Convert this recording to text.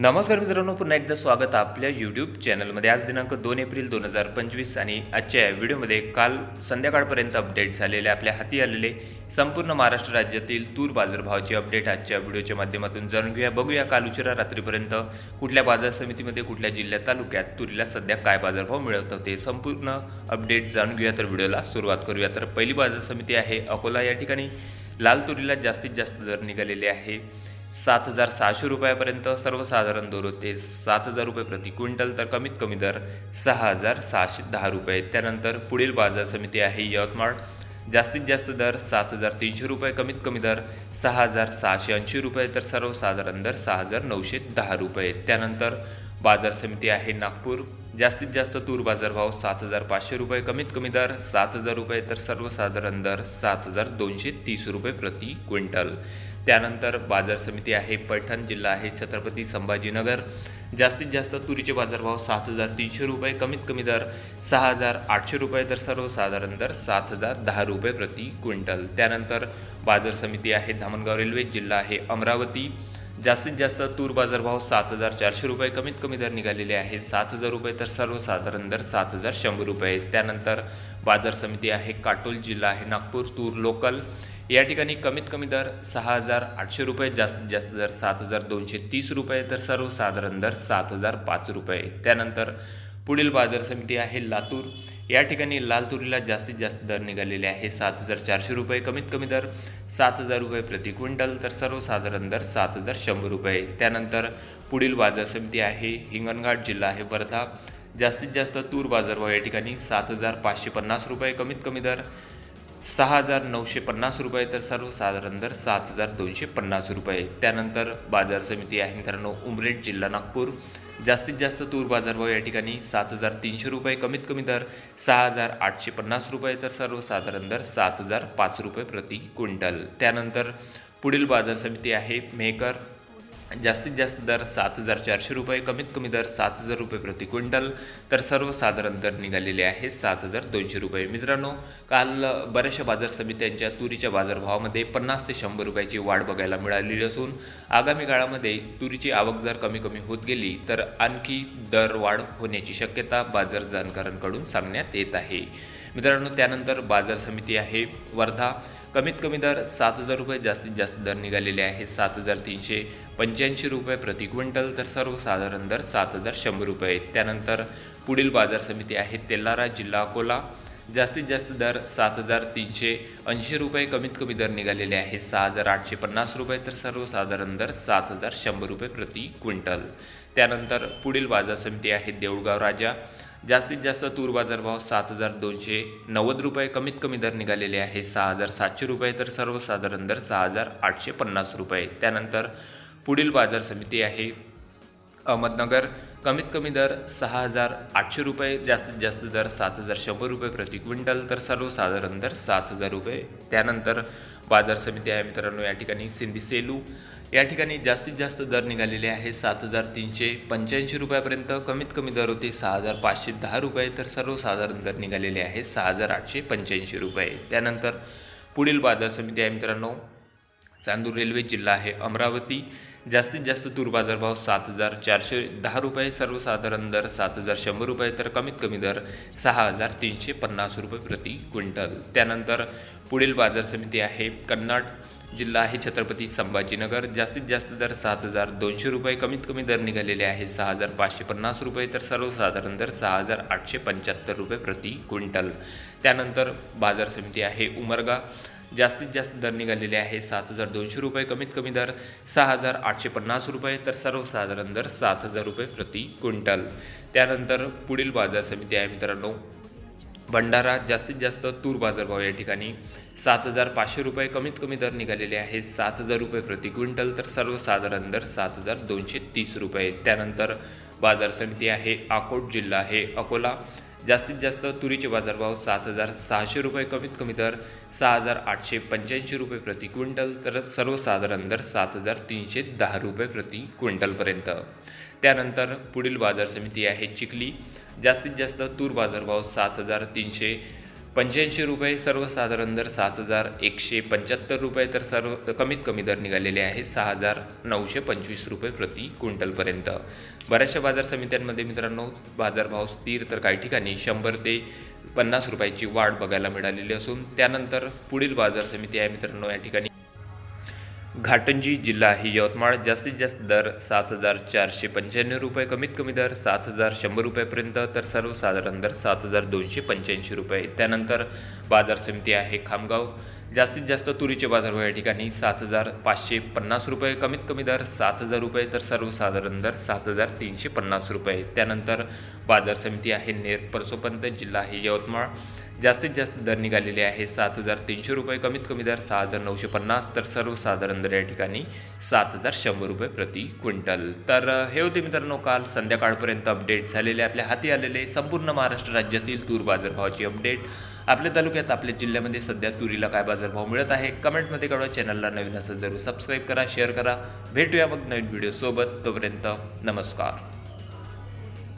नमस्कार मित्रांनो पुन्हा एकदा स्वागत आपल्या यूट्यूब चॅनलमध्ये आज दिनांक दोन एप्रिल दोन हजार पंचवीस आणि आजच्या या व्हिडिओमध्ये काल संध्याकाळपर्यंत अपडेट झालेले आपल्या हाती आलेले संपूर्ण महाराष्ट्र राज्यातील तूर बाजारभावाची अपडेट आजच्या व्हिडिओच्या माध्यमातून जाणून घेऊया. बघूया काल उशिरा रात्रीपर्यंत कुठल्या बाजार समितीमध्ये कुठल्या जिल्ह्यात तालुक्यात तुरीला सध्या काय बाजारभाव मिळत होते संपूर्ण अपडेट जाणून घेऊया. तर व्हिडिओला सुरुवात करूया. तर पहिली बाजार समिती आहे अकोला. या ठिकाणी लाल तुरीला जास्तीत जास्त दर निघालेले आहे. सात हजार सहाशे रुपयापर्यंत सर्वसाधारण दर होते. सात हजार रुपये प्रति क्विंटल तर कमीत कमी दर सहा हजार सहाशे दहा रुपये. त्यानंतर पुढील बाजार समिती आहे यवतमाळ. जास्तीत जास्त दर सात हजार तीनशे रुपये कमीत कमी दर सहा हजार सहाशे ऐंशी रुपये तर सर्वसाधारण दर सहा हजार नऊशे दहा रुपये. त्यानंतर बाजार समिती आहे नागपूर. जास्तीत जास्त तूर बाजारभाव सात हजार पाचशे रुपये कमीत कमी दर सात हजार रुपये तर सर्वसाधारण दर सात हजार दोनशे तीस रुपये प्रति क्विंटल. त्यानंतर बाजार समिती आहे पैठण जिल्हा आहे छत्रपती संभाजीनगर. जास्तीत जास्त तुरीचे बाजारभाव सात हजार तीनशे रुपये कमीत कमी दर सहा हजार आठशे रुपये तर सर्वसाधारण दर सात हजार दहा रुपये प्रति क्विंटल. त्यानंतर बाजार समिती आहे धामणगाव रेल्वे जिल्हा आहे अमरावती. जास्तीत जास्त तूर बाजारभाव सात हजार चारशे रुपये कमीत कमी दर निघालेले आहे सात हजार रुपये तर सर्वसाधारण दर सात हजार शंभर रुपये. त्यानंतर बाजार समिती आहे काटोल जिल्हा आहे नागपूर तूर लोकल. या ठिकाणी कमीत कमी दर सहा हजार आठशे रुपये जास्तीत जास्त दर सात हजार दोनशे तीस रुपये तर सर्वसाधारण दर सात हजार पाच रुपये. त्यानंतर पुढील बाजार समिती आहे लातूर. या ठिकाणी लाल तुरीला जास्तीत जास्त दर निघालेले आहे सात हजार चारशे रुपये. कमीत कमी दर सात हजार रुपये प्रति क्विंटल तर सर्वसाधारण दर सात हजार शंभर रुपये. त्यानंतर पुढील बाजार समिती आहे हिंगणघाट जिल्हा आहे वर्धा. जास्तीत जास्त तूर बाजारभाव या ठिकाणी सात हजार पाचशे पन्नास रुपये. कमीत कमी दर सहा हजार नऊशे पन्नास रुपये तर सर्वसाधारण दर सात हजार दोनशे पन्नास रुपये. त्यानंतर बाजार समिती आहे मित्रांनो उमरेड जिल्हा नागपूर. जास्तीत जास्त तूर बाजारभाव या ठिकाणी सात हजार तीनशे रुपये कमीत कमी दर सहा हजार आठशे पन्नास रुपये तर सर्वसाधारण दर सात हजार पाच रुपये प्रति क्विंटल. त्यानंतर पुढील बाजार समिती आहे मेहकर जास्तीत जास्त दर सात हजार चारशे रुपये कमीत कमी दर सात हजार रुपये प्रति क्विंटल. तर सर्वसाधारण दर निघालेले आहे सात हजार दोनशे रुपये. मित्रांनो काल बऱ्याचशा बाजार समित्यांच्या तुरीच्या बाजारभावामध्ये पन्नास ते शंभर रुपयाची वाढ बघायला मिळालेली असून आगामी काळामध्ये तुरीची आवक जर कमी कमी होत गेली तर आणखी दर वाढ होण्याची शक्यता बाजार जाणकारांकडून सांगण्यात येत आहे. मित्रांनो त्यानंतर बाजार समिती आहे. वर्धा कमीत कमी दर सात हजार रुपये जास्तीत जास्त दर निघालेले आहे. सात हजार तीनशे पंच्याऐंशी रुपये प्रति क्विंटल तर सर्वसाधारण दर सात हजार शंभर रुपये त्यानंतर पुढील बाजार समिती आहे तेलारा जिल्हा अकोला. जास्तीत जास्त दर सात हजार तीनशे ऐंशी रुपये कमीत कमी दर निघालेले आहे. सहा हजार आठशे पन्नास रुपये तर सर्वसाधारण दर सात हजार शंभर रुपये प्रति क्विंटल. त्यानंतर पुढील बाजार समिती आहे देऊळगाव राजा. जास्तीत जास्त तूर बाजारभाव सात हजार दोनशे नव्वद रुपये कमीत कमी दर निघालेले आहे सहा हजार सातशे रुपये तर सर्वसाधारण दर सहा हजार आठशे पन्नास रुपये. त्यानंतर पुढील बाजार समिती आहे अहमदनगर. कमीत कमी दर सहा हजार आठशे रुपये जास्तीत जास्त दर सात हजार शंभर रुपये प्रति क्विंटल तर सर्वसाधारण दर सात हजार रुपये. त्यानंतर बाजार समिती आहे मित्रांनो या ठिकाणी सिंधी सेलू. या ठिकाणी जास्तीत जास्त दर निघालेले आहे सात हजार तीनशे पंच्याऐंशी रुपयापर्यंत. कमीत कमी दर होते सहा हजार पाचशे दहा रुपये तर सर्वसाधारण दर निघालेले आहे सहा हजार आठशे पंच्याऐंशी रुपये. त्यानंतर पुढील बाजार समिती आहे मित्रांनो चांदूर रेल्वे जिल्हा आहे अमरावती. जास्तीत जास्त तूर बाजारभाव सात हजार चारशे दहा रुपये सर्वसाधारण दर सात हजार शंभर रुपये तर कमीत कमी दर सहा हजार तीनशे पन्नास रुपये प्रति क्विंटल. त्यानंतर पुढील बाजार समिती आहे कन्नड जिल्हा आहे छत्रपती संभाजीनगर. जास्तीत जास्त दर सात हजार दोनशे रुपये कमीत कमी दर निघालेले आहे सहा हजार पाचशे पन्नास रुपये तर सर्वसाधारण दर सहा हजार आठशे पंच्याहत्तर रुपये प्रति क्विंटल. त्यानंतर बाजार समिती आहे उमरगा. जास्तीत जास्त दर निघालेले आहे. सात हजार दोनशे रुपये कमीत कमी दर सहा हजार आठशे पन्नास रुपये तर सर्वसाधारण दर सात हजार रुपये प्रति क्विंटल. त्यानंतर पुढील बाजार समिती आहे मित्रांनो. भंडारा जास्तीत जास्त तूर बाजारभाव या ठिकाणी सात हजार पाचशे रुपये कमीत कमी दर निघालेले आहे. सात हजार रुपये प्रति क्विंटल तर सर्वसाधारण दर सात हजार दोनशे तीस रुपये. त्यानंतर बाजार समिती आहे अकोट जिल्हा आहे अकोला. जास्तीत जास्त तुरीचे बाजारभाव सात हजार सहाशे रुपये कमीत कमी दर सहा हजार आठशे पंच्याऐंशी रुपये प्रति क्विंटल तर सर्वसाधारण दर सात हजार तीनशे दहा रुपये प्रति क्विंटलपर्यंत. त्यानंतर पुढील बाजार समिती आहे चिखली. जास्तीत जास्त तूर बाजारभाव सात हजार तीनशे पंच्याऐंशी रुपये सर्वसाधारण दर सात हजार एकशे पंच्याहत्तर रुपये तर सर्व कमीत कमी दर निघालेले आहे सहा हजार नऊशे पंचवीस रुपये प्रति क्विंटलपर्यंत बऱ्याचशा बाजार समित्यांमध्ये मित्रांनो बाजारभाव स्थिर तर काही ठिकाणी शंभर ते पन्नास रुपयाची वाढ बघायला मिळालेली असून त्यानंतर पुढील बाजार समिती आहे मित्रांनो या ठिकाणी घाटंजी जिल्हा ही यवतमाळ जास्तीत जास्त दर सात हजार चारशे पंच्याण्णव रुपये कमीत कमी दर सात हजार शंभर रुपयापर्यंत तर सर्वसाधारण दर सात हजार दोनशे पंच्याऐंशी रुपये. त्यानंतर बाजार समिती आहे खामगाव. जास्तीत जास्त तुरीचे बाजारभाव या ठिकाणी सात हजार पाचशे पन्नास रुपये कमीत कमी दर सात हजार रुपये तर सर्वसाधारण दर सात हजार तीनशे पन्नास रुपये. त्यानंतर बाजार समिती आहे नेर परसोपंत जिल्हा आहे यवतमाळ. जास्तीत जास्त दर निघालेले आहे सात हजार तीनशे रुपये कमीत कमी दर सहा हजार नऊशे पन्नास तर सर्वसाधारण दर या ठिकाणी सात हजार शंभर रुपये प्रति क्विंटल. तर हे होते मित्रांनो काल संध्याकाळपर्यंत अपडेट झालेले आपल्या हाती आलेले संपूर्ण महाराष्ट्र राज्यातील तूर बाजारभावाची अपडेट आपल्या तालुक्यात आपल्या जिल्ह्यामध्ये सध्या तुरीला काय बाजारभाव मिळत आहे कमेंटमध्ये कळवा. चॅनलला नवीन असेल जरूर सबस्क्राईब करा शेअर करा. भेटूया मग नवीन व्हिडिओसोबत तोपर्यंत नमस्कार.